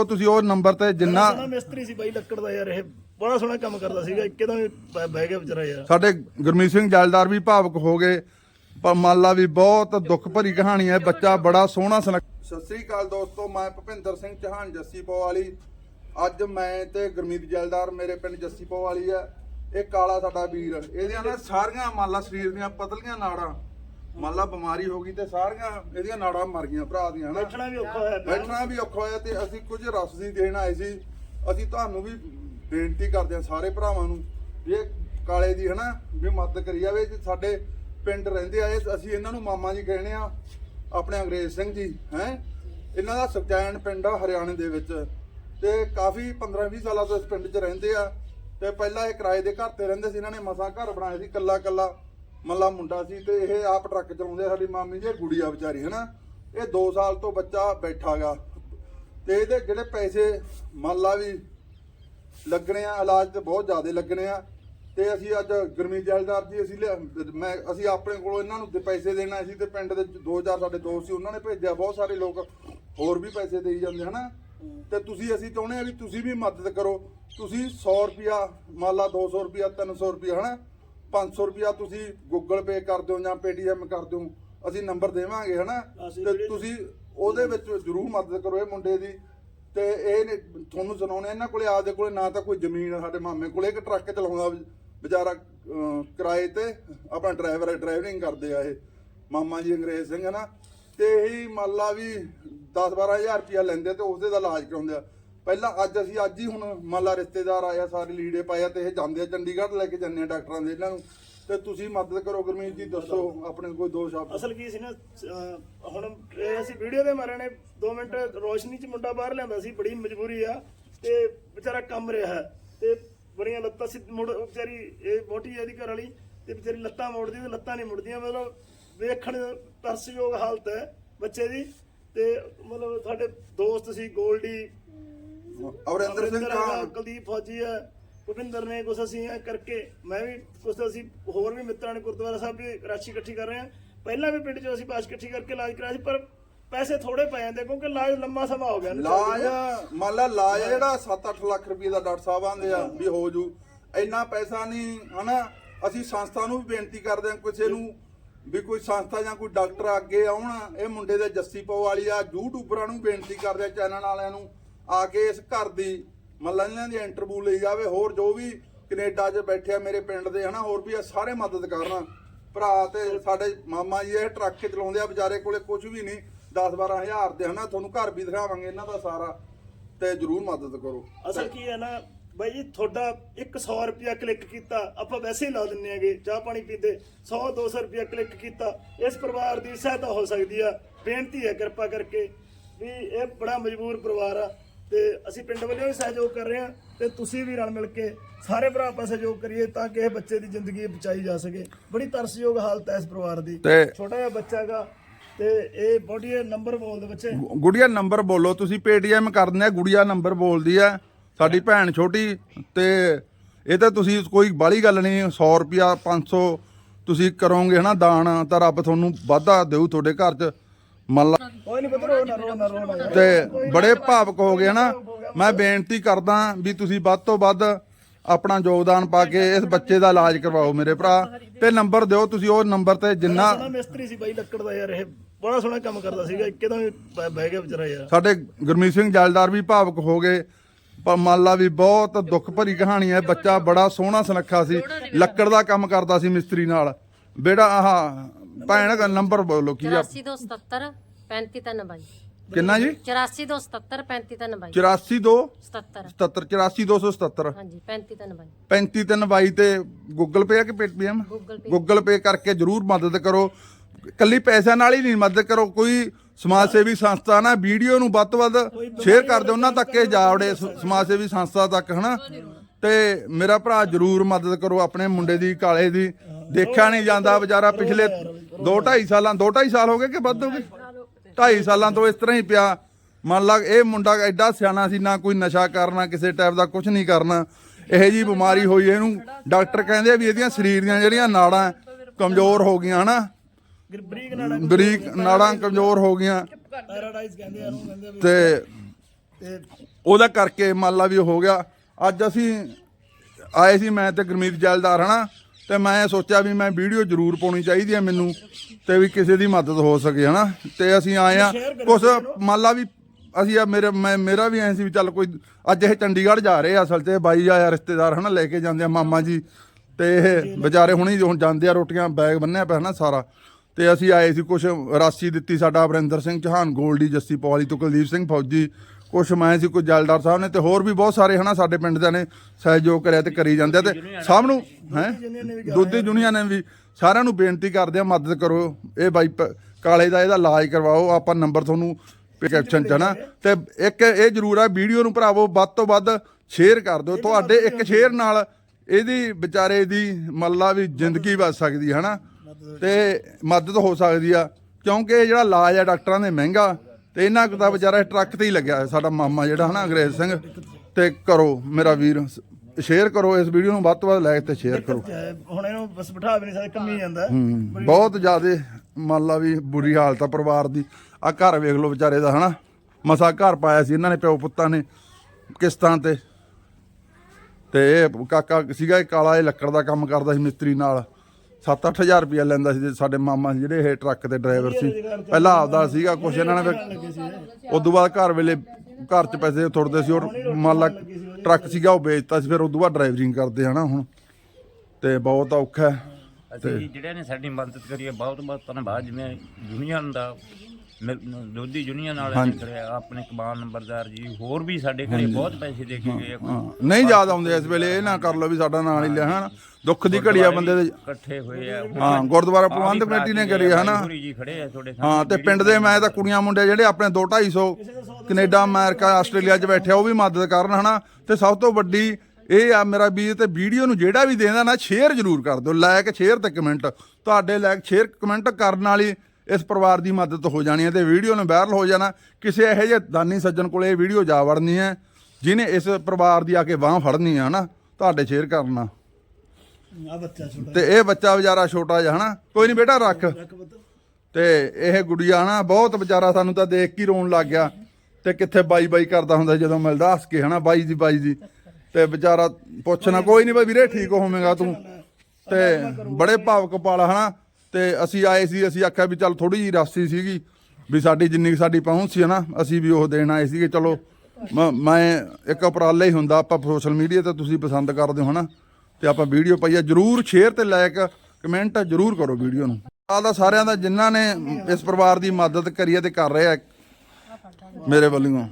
ਉਹ ਤੁਸੀਂ ਉਹ ਨੰਬਰ ਤੇ ਜਿੰਨਾ ਸੋਹਣਾ ਮਿਸਤਰੀ ਸੀ ਬਾਈ ਲੱਕੜ ਦਾ ਯਾਰ ਇਹ ਬੜਾ ਸੋਹਣਾ ਕੰਮ ਕਰਦਾ ਸੀਗਾ ਇੱਕਦਮ ਹੀ ਬਹਿ- ਬਹਿ ਗਿਆ ਵਿਚਾਰਾ ਯਾਰ। ਸਾਡੇ ਗੁਰਮੀਤ ਸਿੰਘ ਜਲਦਾਰ ਵੀ ਭਾਵਕ ਹੋ ਗਏ ਪਰ ਮੰਨ ਲਾ ਵੀ ਬਹੁਤ ਦੁੱਖ ਭਰੀ ਕਹਾਣੀ ਹੈ ਬੱਚਾ ਬੜਾ ਸੋਹਣਾ ਸੁਨੱਖ ਸਤਿ ਸ੍ਰੀ ਅਕਾਲ ਦੋਸਤੋ ਮੈਂ ਭੁਪਿੰਦਰ ਸਿੰਘ ਚੌਹਾਨ ਜੱਸੀ ਵਾਲੀ। ਅੱਜ ਮੈਂ ਤੇ ਗੁਰਮੀਤ ਜਲਦਾਰ ਮੇਰੇ ਪਿੰਡ ਜੱਸੀ ਵਾਲੀ ਹੈ ਇਹ ਕਾਲਾ ਸਾਡਾ ਵੀਰ। ਇਹਦੀਆਂ ਨਾ ਸਾਰੀਆਂ ਮੰਨ ਲਾ ਸਰੀਰ ਦੀਆਂ ਪਤਲੀਆਂ ਨਾੜਾਂ ਮੰਨ ਲਾ ਬਿਮਾਰੀ ਹੋ ਗਈ ਤੇ ਸਾਰੀਆਂ ਇਹਦੀਆਂ ਨਾੜਾਂ ਮਰ ਗਈਆਂ ਭਰਾ ਦੀਆਂ ਨਾ ਬੈਠਣਾ ਵੀ ਔਖਾ ਹੋਇਆ ਪਿਆ। ਬੈਠਣਾ ਵੀ ਔਖਾ ਹੋਇਆ ਤੇ ਅਸੀਂ ਕੁਝ ਰਸ ਨਹੀਂ ਦੇਣ ਆਏ ਸੀ। ਅਸੀਂ ਤੁਹਾਨੂੰ ਵੀ ਬੇਨਤੀ ਕਰਦੇ ਹਾਂ ਸਾਰੇ ਭਰਾਵਾਂ ਨੂੰ ਵੀ ਇਹ ਕਾਲੇ ਦੀ ਹਨਾ ਵੀ ਮਦਦ ਕਰੀ ਜਾਵੇ ਤੇ ਸਾਡੇ ਪਿੰਡ ਰਹਿੰਦੇ ਆਏ ਅਸੀਂ ਇਹਨਾਂ ਨੂੰ ਮਾਮਾ ਜੀ ਕਹਿੰਦੇ ਆ ਆਪਣੇ ਅੰਗਰੇਜ਼ ਸਿੰਘ ਜੀ ਹੈ? ਇਹਨਾਂ ਦਾ ਸੁਖਚੈਨ ਪਿੰਡ ਆ ਹਰਿਆਣੇ ਦੇ ਵਿੱਚ ਤੇ ਕਾਫੀ 15 20 ਸਾਲਾਂ ਤੋਂ ਇਸ ਪਿੰਡ 'ਚ ਰਹਿੰਦੇ ਆ ਤੇ ਪਹਿਲਾਂ ਇਹ ਕਿਰਾਏ ਦੇ ਘਰ ਤੇ ਰਹਿੰਦੇ ਸੀ ਇਹਨਾਂ ਨੇ ਮਸਾਂ ਘਰ ਬਣਾਇਆ ਸੀ ਕੱਲਾ ਕੱਲਾ ਮੱਲਾ ਮੁੰਡਾ ਸੀ ਤੇ ਇਹ ਆਪ ਟਰੱਕ ਚਲਾਉਂਦੇ ਆ, ਸਾਡੀ ਮਾਮੀ ਜੀ ਗੁੜੀਆ ਵਿਚਾਰੀ ਹਨਾ? ਇਹ 2 ਸਾਲ ਤੋਂ ਬੱਚਾ ਬੈਠਾਗਾ। ਤੇ ਇਹਦੇ ਜਿਹੜੇ ਪੈਸੇ ਮੰਨ ਵੀ ਲੱਗਣੇ ਆ ਇਲਾਜ ਤੇ ਬਹੁਤ ਜ਼ਿਆਦਾ ਲੱਗਣੇ ਆ। ਤੇ ਅਸੀਂ ਅੱਜ ਗਰਮੀ ਜਲਦਾਰ ਜੀ ਅਸੀਂ ਲਿਆ- ਮੈਂ ਅਸੀਂ ਆਪਣੇ ਕੋਲੋਂ ਇਹਨਾਂ ਨੂੰ ਪੈਸੇ ਦੇਣਾ ਸੀ ਤੇ ਪਿੰਡ ਦੇ 2000 ਸਾਡੇ ਦੋਸਤ ਸੀ ਉਹਨਾਂ ਨੇ ਭੇਜਿਆ ਬਹੁਤ ਸਾਰੇ ਲੋਕ ਹੋਰ ਵੀ ਪੈਸੇ ਦੇਈ ਜਾਂਦੇ ਹਨਾ? ਤੇ ਤੁਸੀਂ ਅਸੀਂ ਚਾਹੁੰਦੇ ਆ ਵੀ ਤੁਸੀਂ ਵੀ ਮਦਦ ਕਰੋ। ਤੁਸੀਂ 100 ਰੁਪਿਆ ਮੰਨ ਲਾ 200 ਰੁਪਿਆ 300 ਰੁਪਿਆ ਹਨਾ? 500 ਰੁਪਿਆ ਤੁਸੀਂ ਗੂਗਲ ਪੇ ਕਰ ਦਿਓ ਜਾਂ ਪੇਟੀਐਮ ਕਰ ਦਿਓ ਅਸੀਂ ਨੰਬਰ ਦੇਵਾਂਗੇ ਹਨਾ? ਤੇ ਤੁਸੀਂ ਉਹਦੇ ਵਿੱਚ ਜ਼ਰੂਰ ਮਦਦ ਕਰੋ ਇਹ ਮੁੰਡੇ ਦੀ। ਤੇ ਇਹ ਤੁਹਾਨੂੰ ਸੁਣਾਉਣੇ ਇਹਨਾਂ ਕੋਲੇ ਆਪਦੇ ਕੋਲੇ ਨਾ ਤਾਂ ਕੋਈ ਜ਼ਮੀਨ ਸਾਡੇ ਮਾਮੇ ਕੋਲੇ ਇੱਕ ਟਰੱਕ ਚਲਾਉਂਦਾ ਵਿਚਾਰਾ ਕਿਰਾਏ ਤੇ ਆਪਣਾ ਡਰਾਈਵਰ ਡਰਾਈਵਿੰਗ ਕਰਦੇ ਆ ਇਹ। ਮਾਮਾ ਜੀ ਅੰਗਰੇਜ਼ ਸਿੰਘ ਹੈ ਨਾ ਤੇ ਇਹੀ ਮੰਨ ਲਾ ਵੀ 10 12000 ਰੁਪਇਆ ਲੈਂਦੇ ਤੇ ਉਸਦੇ ਦਾ ਇਲਾਜ ਕਰਾਉਂਦੇ ਆ। ਪਹਿਲਾਂ ਅੱਜ ਅਸੀਂ ਅੱਜ ਹੀ ਹੁਣ ਮੰਨ ਲਾ ਰਿਸ਼ਤੇਦਾਰ ਆਇਆ ਸਾਰੇ ਲੀੜੇ ਪਾਇਆ ਤੇ ਇਹ ਜਾਂਦੇ ਆ, ਚੰਡੀਗੜ੍ਹ ਲੈ ਕੇ ਜਾਂਦੇ ਆ ਡਾਕਟਰਾਂ ਦੇ ਇਹਨਾਂ ਨੂੰ। ਤੇ ਤੁਸੀਂ ਮਦਦ ਕਰੋ ਗੁਰਮੀਤ ਜੀ, ਦੱਸੋ ਆਪਣੇ ਕੋਈ ਦੋ ਸ਼ਬਦ। ਅਸਲ ਕੀ ਸੀ ਨਾ, ਅਹ ਹੁਣ ਇਹ ਅਸੀਂ ਵੀਡੀਓ ਦੇ ਮਾਰੇ ਨੇ 2 ਮਿੰਟ ਰੋਸ਼ਨੀ ਚ ਮੁੰਡਾ ਬਾਹਰ ਲਿਆਂਦਾ ਸੀ, ਬੜੀ ਮਜਬੂਰੀ ਆ, ਤੇ ਵਿਚਾਰਾ ਕੰਮ ਰਿਹਾ ਹੈ। ਤੇ ਬੜੀਆਂ ਲੱਤਾਂ ਸੀ ਮੁੜ, ਵਿਚਾਰੀ ਇਹ ਮੋਟੀ ਇਹਦੀ ਘਰ ਵਾਲੀ, ਤੇ ਵਿਚਾਰੀ ਲੱਤਾਂ ਮੋੜਦੀ ਤੇ ਲੱਤਾਂ ਨਹੀਂ ਮੁੜਦੀਆਂ, ਮਤਲਬ ਵੇਖਣ ਤਰਸਯੋਗ ਹਾਲਤ ਹੈ ਬੱਚੇ ਦੀ। ਤੇ ਮਤਲਬ ਸਾਡੇ ਦੋਸਤ ਸੀ, ਗੋਲਡੀ ਅਵਰਿੰਦਰ ਸਿੰਘ ਚੌਹਾਨ ਕੁਲਦੀਪ ਫੌਜੀ ਹੈ ਭੁਪਿੰਦਰ ਨੇ ਕੁਛ ਅਸੀਂ ਐ ਕਰਕੇ ਮੈਂ ਵੀ ਕੁਛ ਅਸੀਂ ਹੋਰ ਵੀ ਮਿੱਤਰਾਂ ਨੇ ਗੁਰਦੁਆਰਾ ਸਾਹਿਬ ਵੀ ਰਾਸ਼ੀ ਇਕੱਠੀ ਕਰ ਰਹੇ ਹਾਂ। ਪਹਿਲਾਂ ਵੀ ਪਿੰਡ 'ਚ ਅਸੀਂ ਬਾਸ਼ ਇਕੱਠੀ ਕਰਕੇ ਇਲਾਜ ਕਰਾਇਆ ਸੀ ਪਰ ਪੈਸੇ ਥੋੜੇ ਪੈ ਜਾਂਦੇ ਕਿਉਂਕਿ ਇਲਾਜ ਲੰਮਾ ਸਮਾਂ ਹੋ ਗਿਆ ਨਾ। ਲਾਜ ਮੰਨ ਲਾ ਲਾਜ ਜਿਹੜਾ 7-8 ਲੱਖ ਰੁਪਏ ਦਾ ਡਾਕਟਰ ਸਾਹਿਬ ਆਂਦੇ ਆ ਵੀ ਹੋ ਜੂ ਇੰਨਾ ਪੈਸਾ ਨਹੀਂ ਹਨਾ? ਅਸੀਂ ਸੰਸਥਾ ਨੂੰ ਵੀ ਬੇਨਤੀ ਕਰਦੇ ਹਾਂ ਕਿਸੇ ਨੂੰ ਵੀ ਕੋਈ ਸੰਸਥਾ ਜਾਂ ਕੋਈ ਡਾਕਟਰ ਅੱਗੇ ਆਉਣ ਇਹ ਮੁੰਡੇ ਦੇ ਜੱਸੀ ਪੋ ਵਾਲੀ ਆ ਯੂਟਿਊਬਰਾਂ ਨੂੰ ਬੇਨਤੀ ਕਰਦੇ ਆ ਚੈਨਲ ਵਾਲਿਆਂ ਨੂੰ ਆ ਕੇ ਇਸ ਘਰ ਦੀ ਮਤਲਬ ਇਹਨਾਂ ਦੀ ਇੰਟਰਵਿਊ ਲਈ ਜਾਵੇ। ਹੋਰ ਜੋ ਵੀ ਕੈਨੇਡਾ 'ਚ ਬੈਠੇ ਆ ਮੇਰੇ ਪਿੰਡ ਦੇ, ਹਨਾ, ਹੋਰ ਵੀ ਆ, ਸਾਰੇ ਮਦਦ ਕਰਨ। ਭਰਾ ਤੇ ਸਾਡੇ ਮਾਮਾ ਜੀ ਇਹ ਟਰੱਕ ਚਲਾਉਂਦੇ ਆ, ਵਿਚਾਰੇ ਕੋਲੇ ਕੁਝ ਵੀ ਨਹੀਂ। 10 12000 ਦੇ, ਹਨਾ, ਤੁਹਾਨੂੰ ਘਰ ਵੀ ਦਿਖਾਵਾਂਗੇ, ਇਹਨਾਂ ਦਾ ਸਾਰਾ। ਤੇ ਜਰੂਰ ਮਦਦ ਕਰੋ। ਅਸਲ ਕੀ ਹੈ ਨਾ, ਬਾਈ ਜੀ, ਤੁਹਾਡਾ 100 ਰੁਪਿਆ ਕਲਿੱਕ ਕੀਤਾ, ਆਪਾਂ ਵੈਸੇ ਹੀ ਲਾ ਦਿੰਨੇ ਆਗੇ ਚਾਹ ਪਾਣੀ ਪੀਂਦੇ 100 200 ਰੁਪਿਆ ਕਲਿੱਕ ਕੀਤਾ। ਇਸ ਪਰਿਵਾਰ ਦੀ ਸਹਾਇਤਾ ਹੋ ਸਕਦੀ ਆ। ਬੇਨਤੀ ਹੈ ਕਿਰਪਾ ਕਰਕੇ ਵੀ ਇਹ ਬੜਾ ਮਜਬੂਰ ਪਰਿਵਾਰ ਆ। ਤੇ ਅਸੀਂ ਪਿੰਡ ਵੱਲੋਂ ਵੀ ਸਹਿਯੋਗ ਕਰ ਰਹੇ ਹਾਂ ਤੇ ਤੁਸੀਂ ਵੀ ਰਲ ਮਿਲ ਕੇ ਸਾਰੇ ਭਰਾ ਆਪਾਂ ਸਹਿਯੋਗ ਕਰੀਏ ਤਾਂ ਕਿ ਇਹ ਬੱਚੇ ਦੀ ਜ਼ਿੰਦਗੀ ਬਚਾਈ ਜਾ ਸਕੇ। ਬੜੀ ਤਰਸਯੋਗ ਹਾਲਤ ਹੈ ਇਸ ਪਰਿਵਾਰ ਦੀ। ਤੇ ਛੋਟਾ ਜਿਹਾ ਬੱਚਾ ਹੈਗਾ ਤੇ ਇਹ ਬੋਡੀ ਨੰਬਰ ਬੋਲਦੇ ਬੱਚੇ। ਗੁੜੀਆ ਨੰਬਰ ਬੋਲੋ ਤੁਸੀਂ ਪੇਟੀਐਮ ਕਰਦੇ ਆ ਗੁੜੀਆ ਨੰਬਰ ਬੋਲਦੀ ਆ। ਸਾਡੀ ਭੈਣ ਛੋਟੀ ਤੇ ਇਹ ਤਾਂ ਤੁਸੀਂ ਕੋਈ ਬਾਲੀ ਗੱਲ ਨਹੀਂ 100 ਰੁਪਿਆ 500 ਤੁਸੀਂ ਕਰੋਗੇ ਹਨਾ ਦਾਨ ਤਾਂ ਰੱਬ ਤੁਹਾਨੂੰ ਵਾਧਾ ਦੇਊ ਤੁਹਾਡੇ ਘਰ 'ਚ। ਮੰਨ ਲਾ ਕੋਈ ਨਹੀਂ ਪਤਾ ਰੋ ਨਾ ਰੋ ਨਾ ਰੋ ਨਾ। ਯਾਰ। ਤੇ ਬੜੇ ਭਾਵਕ ਹੋ ਗਏ ਹਨਾ? ਮੈਂ ਬੇਨਤੀ ਕਰਦਾ ਵੀ ਤੁਸੀਂ ਵੱਧ ਤੋਂ ਵੱਧ ਆਪਣਾ ਯੋਗਦਾਨ ਪਾ ਕੇ ਇਸ ਬੱਚੇ ਦਾ ਇਲਾਜ ਕਰਵਾਓ ਮੇਰੇ ਭਰਾ। ਤੇ ਨੰਬਰ ਦਿਓ ਤੁਸੀਂ ਉਹ ਨੰਬਰ ਤੇ ਜਿੰਨਾ ਮਿਸਤਰੀ ਸੀ ਬਾਈ ਲੱਕੜ ਦਾ ਯਾਰ ਇਹ। ਬੜਾ ਸੋਹਣਾ ਕੰਮ ਕਰਦਾ ਸੀਗਾ ਇੱਕਦਮ ਬਹਿ ਗਿਆ ਵਿਚਾਰਾ ਯਾਰ। ਸਾਡੇ ਗੁਰਮੀਤ ਸਿੰਘ ਜਲਦਾਰ ਵੀ ਭਾਵਕ ਹੋ ਗਏ ਪਰ ਮੰਨ ਲਾ ਵੀ ਬਹੁਤ ਦੁੱਖ ਭਰੀ ਕਹਾਣੀ ਹੈ। ਬੱਚਾ ਬੜਾ ਸੋਹਣਾ ਸੁਨੱਖਾ ਸੀ ਲੱਕੜ ਦਾ ਕੰਮ ਕਰਦਾ ਸੀ ਮਿਸਤਰੀ ਨਾਲ। ਬੇੜਾ ਆਹ ਭੈਣ ਦਾ ਨੰਬਰ ਬੋਲੋ ਕੀ ਆ? 8477 35322 ਕਿੰਨਾ ਜੀ? 8477 35322 84 2 77 77 84 277 ਹਾਂਜੀ 35322 35322 ਤੇ ਗੂਗਲ ਪੇ ਆ ਕਿ Paytm Google Pay Google Pay ਕਰਕੇ ਜਰੂਰ ਮਦਦ ਕਰੋ। ਕੱਲੀ ਪੈਸਿਆਂ ਨਾਲ ਹੀ ਨਹੀਂ ਮਦਦ ਕਰੋ। ਕੋਈ ਸਮਾਜ ਸੇਵੀ ਸੰਸਥਾ ਨਾ ਵੀਡੀਓ ਨੂੰ ਵੱਧ ਤੋਂ ਵੱਧ ਸ਼ੇਅਰ ਕਰ ਦਿਓ ਉਹਨਾਂ ਤੱਕ ਇਹ ਜਾਵੜੇ ਸਮਾਜ ਸੇਵੀ ਸੰਸਥਾ ਤੱਕ ਹਨਾ? ਤੇ ਮੇਰਾ ਭਰਾ ਜਰੂਰ ਮਦਦ ਕਰੋ ਆਪਣੇ ਮੁੰਡੇ ਦੀ ਕਾਲੇ ਦੀ। ਦੇਖਿਆ ਨਹੀਂ ਜਾਂਦਾ ਵਿਚਾਰਾ ਪਿਛਲੇ 2 2.5 ਸਾਲਾਂ 2 2.5 ਸਾਲ ਹੋ ਗਏ ਕਿ ਵੱਧ ਹੋ ਗਏ? 2.5 ਸਾਲਾਂ ਤੋਂ ਇਸ ਤਰ੍ਹਾਂ ਹੀ ਪਿਆ। ਮੰਨ ਲਾ ਇਹ ਮੁੰਡਾ ਐਡਾ ਸਿਆਣਾ ਸੀ ਨਾ ਕੋਈ ਨਸ਼ਾ ਕਰਨਾ ਕਿਸੇ ਟਾਈਪ ਦਾ ਕੁਝ ਨਹੀਂ ਕਰਨਾ। ਇਹੋ ਜੀ ਬਿਮਾਰੀ ਹੋਈ ਇਹਨੂੰ ਡਾਕਟਰ ਕਹਿੰਦੇ ਵੀ ਇਹਦੀਆਂ ਸਰੀਰ ਦੀਆਂ ਜਿਹੜੀਆਂ ਨਾੜਾਂ ਕਮਜ਼ੋਰ ਹੋ ਗਈਆਂ ਹਨਾ? ਬਰੀਕ ਨਾੜਾ ਬਰੀਕ ਨਾੜਾਂ ਕਮਜ਼ੋਰ ਹੋ ਗਈਆਂ। ਪੈਰਾਡਾਈਜ਼ ਕਹਿੰਦੇ ਆ ਤੇ ਉਹਦਾ ਕਰਕੇ ਮੰਨ ਲਾ ਵੀ ਹੋ ਗਿਆ। ਅੱਜ ਅਸੀਂ ਆਏ ਸੀ ਮੈਂ ਤੇ ਗੁਰਮੀਤ ਜੈਲਦਾਰ ਹਨਾ? ਤੇ ਮੈਂ ਸੋਚਿਆ ਵੀ ਮੈਂ ਵੀਡੀਓ ਜ਼ਰੂਰ ਪਾਉਣੀ ਚਾਹੀਦੀ ਹੈ ਮੈਨੂੰ ਤੇ ਵੀ ਕਿਸੇ ਦੀ ਮਦਦ ਹੋ ਸਕੇ ਹਨਾ? ਤੇ ਅਸੀਂ ਆਏ ਆ ਕੁਛ ਮੰਨ। ਲਾ ਵੀ ਅਸੀਂ ਆ ਮੇਰੇ ਮੈਂ ਮੇਰਾ ਵੀ ਐਂ ਸੀ ਵੀ ਚੱਲ ਕੋਈ ਅੱਜ ਇਹ ਚੰਡੀਗੜ੍ਹ ਜਾ ਰਹੇ ਆ ਅਸਲ 'ਚ ਬਾਈ ਆਇਆ ਰਿਸ਼ਤੇਦਾਰ ਹਨਾ ਲੈ ਕੇ ਜਾਂਦੇ ਆ ਮਾਮਾ ਜੀ। ਤੇ ਇਹ ਵਿਚਾਰੇ ਹੁਣੀ ਹੁਣ ਜਾਂਦੇ ਆ ਰੋਟੀਆਂ ਬੈਗ ਬੰਨਿਆ ਪਿਆ ਨਾ ਸਾਰਾ। ਤੇ ਅਸੀਂ ਆਏ ਸੀ ਕੁਛ ਰਾਸ਼ੀ ਦਿੱਤੀ ਸਾਡਾ ਅਮਰਿੰਦਰ ਸਿੰਘ ਚੌਹਾਨ ਗੋਲਡੀ ਜੱਸੀ ਪੌਲੀ ਤੋਂ ਕੁਲਦੀਪ ਸਿੰਘ ਫੌਜੀ। ਕੁਛ ਮੈਂ ਸੀ ਕੁਝ ਜਲਦਾਰ ਸਾਹਿਬ ਨੇ ਤੇ ਹੋਰ ਵੀ ਬਹੁਤ ਸਾਰੇ ਹਨਾ ਸਾਡੇ ਪਿੰਡ ਦੇ ਨੇ ਸਹਿਯੋਗ ਕਰਿਆ ਤੇ ਕਰੀ ਜਾਂਦੇ ਆ ਤੇ ਸਭ ਨੂੰ ਹੈ? ਦੁੱਧੀ ਦੁਨੀਆ ਨੇ ਵੀ ਸਾਰਿਆਂ ਨੂੰ ਬੇਨਤੀ ਕਰਦੇ ਆ ਮਦਦ ਕਰੋ। ਇਹ ਬਾਈ ਪ- ਕਾਲੇ ਦਾ ਇਹਦਾ ਇਲਾਜ ਕਰਵਾਓ ਆਪਾਂ ਨੰਬਰ ਤੁਹਾਨੂੰ ਕੈਪਸ਼ਨ ਚ ਨਾ ਤੇ ਇੱਕ ਇਹ ਜ਼ਰੂਰ ਆ ਵੀਡੀਓ ਨੂੰ ਭਰਾਵੋ ਵੱਧ ਤੋਂ ਵੱਧ ਸ਼ੇਅਰ ਕਰ ਦਿਓ। ਤੁਹਾਡੇ ਇੱਕ ਸ਼ੇਅਰ ਨਾਲ ਇਹਦੀ ਵਿਚਾਰੇ ਦੀ ਮੱਲਾ ਵੀ ਜ਼ਿੰਦਗੀ ਬਚ ਸਕਦੀ ਹੈ ਹਨਾ ਤੇ ਮਦਦ ਹੋ ਸਕਦੀ ਆ ਕਿਉਂਕਿ ਇਹ ਜਿਹੜਾ ਇਲਾਜ ਆ ਡਾਕਟਰਾਂ ਦੇ ਮਹਿੰਗਾ ਤੇ ਇਹਨਾਂ ਕੁ ਤਾਂ ਵਿਚਾਰਾ ਟਰੱਕ ਤੇ ਹੀ ਲੱਗਿਆ ਸਾਡਾ ਮਾਮਾ ਜਿਹੜਾ ਹਨਾ ਅੰਗਰੇਜ਼ ਸਿੰਘ। ਤੇ ਕਰੋ ਮੇਰਾ ਵੀਰ ਸ਼ੇਅਰ ਕਰੋ ਇਸ ਵੀਡੀਓ ਨੂੰ ਵੱਧ ਤੋਂ ਵੱਧ ਲਾਈਕ ਤੇ ਸ਼ੇਅਰ ਕਰੋ। ਹੁਣ ਇਹਨੂੰ ਬਸ ਬਿਠਾ ਵੀ ਨਹੀਂ ਸਕਦੇ ਕੰਮੀ ਜਾਂਦਾ। ਬਹੁਤ ਜ਼ਿਆਦੇ ਮੰਨ ਲਾ ਵੀ ਬੁਰੀ ਹਾਲਤ ਆ ਪਰਿਵਾਰ ਦੀ। ਆ ਘਰ ਵੇਖ ਲਓ ਵਿਚਾਰੇ ਦਾ ਹਨਾ ਮਸਾ ਘਰ ਪਾਇਆ ਸੀ ਇਹਨਾਂ ਨੇ ਪਿਓ ਪੁੱਤਾਂ ਨੇ ਕਿਸ਼ਤਾਂ ਤੇ। ਤੇ ਇਹ ਕਾਕਾ ਸੀਗਾ ਇਹ ਕਾਲਾ ਇਹ ਲੱਕੜ ਦਾ ਕੰਮ ਕਰਦਾ ਸੀ ਮਿਸਤਰੀ ਨਾਲ। 7-8000 ਰੁਪਇਆ ਲੈਂਦਾ ਸੀ ਸਾਡੇ ਮਾਮਾ ਜਿਹੜੇ ਇਹ ਟਰੱਕ ਦੇ ਡਰਾਈਵਰ ਸੀ। ਪਹਿਲਾਂ ਆਪਦਾ ਸੀਗਾ ਕੁਛ ਇਹਨਾਂ ਨੇ ਤੋਂ ਬਾਅਦ ਘਰ ਵੇਲੇ ਘਰ 'ਚ ਪੈਸੇ ਥੁੜਦੇ ਸੀ ਔਰ ਮੰਨ ਲਾ ਟਰੱਕ ਸੀਗਾ ਉਹ ਵੇਚਤਾ ਸੀ ਫਿਰ ਤੋਂ ਬਾਅਦ ਡਰਾਈਵਰਿੰਗ ਕਰਦੇ ਹਨਾ ਹੁਣ। ਤੇ ਬਹੁਤ ਔਖਾ ਹੈ। ਅਸੀਂ ਜਿਹੜਿਆਂ ਨੇ ਸਾਡੀ ਮਦਦ ਕਰੀ ਹੈ ਬਹੁਤ ਬਹੁਤ ਧੰਨਵਾਦ ਜਿਵੇਂ ਯੂਨੀਅਨ ਦਾ ਦੋਦੀ ਯੂਨੀਅਨ ਵਾਲਿਆਂ ਨੇ ਕਰਿਆ ਆਪਣੇ ਕਮਾਨ ਨੰਬਰਦਾਰ ਜੀ ਹੋਰ ਵੀ ਸਾਡੇ ਘਰੇ ਬਹੁਤ ਪੈਸੇ ਦੇ ਕੇ ਗਏ ਆ। ਹਾਂ, ਨਹੀਂ ਯਾਦ ਆਉਂਦੇ ਇਸ ਵੇਲੇ ਇਹ ਨਾ ਕਰ ਲਓ ਵੀ ਸਾਡਾ ਨਾਂ ਨਹੀਂ ਲਿਆ ਹਨਾ। ਦੁੱਖ ਦੀ ਘੜੀ ਆ ਬੰਦੇ ਦੇ। ਇਕੱਠੇ ਹੋਏ ਆ। ਹਾਂ ਗੁਰਦੁਆਰਾ ਪ੍ਰਬੰਧ ਕਮੇਟੀ ਨੇ ਕਰੀ ਜੀ ਖੜੇ ਆ ਤੁਹਾਡੇ ਹਾਂ ਤੇ ਪਿੰਡ ਦੇ ਮੈਂ ਤਾਂ ਕੁੜੀਆਂ ਮੁੰਡੇ ਜਿਹੜੇ ਆਪਣੇ 2 250 ਕੈਨੇਡਾ ਅਮਰੀਕਾ ਆਸਟ੍ਰੇਲੀਆ 'ਚ ਬੈਠੇ ਆ ਉਹ ਵੀ ਮਦਦ ਕਰਨ ਹਨਾ? ਤੇ ਸਭ ਤੋਂ ਵੱਡੀ ਇਹ ਆ ਮੇਰਾ ਵੀਰ ਤੇ ਵੀਡੀਓ ਨੂੰ ਜਿਹੜਾ ਵੀ ਦੇਂਦਾ ਨਾ ਸ਼ੇਅਰ ਜ਼ਰੂਰ ਕਰ ਦਿਓ। ਲਾਇਕ ਸ਼ੇਅਰ ਤੇ ਕਮੈਂਟ। ਤੁਹਾਡੇ ਲਾਇਕ ਸ਼ੇਅਰ ਕਮੈਂਟ ਕਰਨ ਵਾਲੀ ਇਸ ਪਰਿਵਾਰ ਦੀ ਮਦਦ ਹੋ ਜਾਣੀ ਹੈ ਤੇ ਵੀਡੀਓ ਨੂੰ ਵਾਇਰਲ ਹੋ ਜਾਣਾ। ਕਿਸੇ ਇਹੋ ਜਿਹੇ ਦਾਨੀ ਸੱਜਣ ਕੋਲੇ ਇਹ ਵੀਡੀਓ ਜਾ ਵੜਨੀ ਹੈ ਜਿਨੇ ਇਸ ਪਰਿਵਾਰ ਦੀ ਆ ਕੇ ਬਾਹ ਫੜਨੀ ਹੈ ਹਨਾ? ਤੁਹਾਡੇ ਸ਼ੇਅਰ ਕਰਨਾ। ਆ ਬੱਚਾ ਛੋਟਾ ਤੇ ਇਹ ਬੱਚਾ ਵਿਚਾਰਾ ਛੋਟਾ ਜਿਹਾ ਹਨਾ? ਕੋਈ ਨਹੀਂ ਬੇਟਾ ਰੱਖ। ਪੁੱਤ। ਤੇ ਇਹ ਗੁੜੀਆ ਨਾ ਬਹੁਤ ਵਿਚਾਰਾ ਸਾਨੂੰ ਤਾਂ ਦੇਖ ਕੇ ਰੋਣ ਲੱਗ ਗਿਆ। ਤੇ ਕਿੱਥੇ ਬਾਈ ਬਾਈ ਕਰਦਾ ਹੁੰਦਾ ਜਦੋਂ ਮਿਲਦਾ ਹੱਸ ਕੇ ਹਨਾ ਬਾਈ ਜੀ ਬਾਈ ਜੀ ਤੇ ਵਿਚਾਰਾ ਪੁੱਛਣਾ ਕੋਈ ਨਹੀਂ ਬਈ ਵੀਰੇ ਠੀਕ ਹੋਵੇਂਗਾ ਤੂੰ। ਤੇ ਬੜੇ ਭਾਵਕ ਪਾਲਾ ਹਨਾ? ਤੇ ਅਸੀਂ ਆਏ ਸੀ ਅਸੀਂ ਆਖਿਆ ਵੀ ਚੱਲ ਥੋੜੀ ਜੀ ਰਾਸੀ ਸੀਗੀ ਵੀ ਸਾਡੀ ਜਿੰਨੀ ਸਾਡੀ ਪਹੁੰਚ ਸੀ ਹਨਾ ਅਸੀਂ ਵੀ ਉਹ ਦੇਣ ਆਏ ਸੀਗੇ। ਚਲੋ ਮੈਂ ਇੱਕ ਉਪਰਾਲਾ ਹੀ ਹੁੰਦਾ ਆਪਾਂ ਸੋਸ਼ਲ ਮੀਡੀਆ ਤੇ ਤੁਸੀਂ ਪਸੰਦ ਕਰਦੇ ਹੋ ਹਨਾ? ਤੇ ਆਪਾਂ ਵੀਡੀਓ ਪਾਈਆ ਜਰੂਰ ਸ਼ੇਅਰ ਤੇ ਲਾਇਕ ਕਮੈਂਟ ਜਰੂਰ ਕਰੋ ਵੀਡੀਓ ਨੂੰ। ਆ ਦਾ ਸਾਰਿਆਂ ਦਾ ਜਿਨ੍ਹਾਂ ਨੇ ਇਸ ਪਰਿਵਾਰ ਦੀ ਮਦਦ ਕਰੀ ਹੈ ਤੇ ਕਰ ਰਹੇ ਆ ਮੇਰੇ ਵੱਲੋਂ।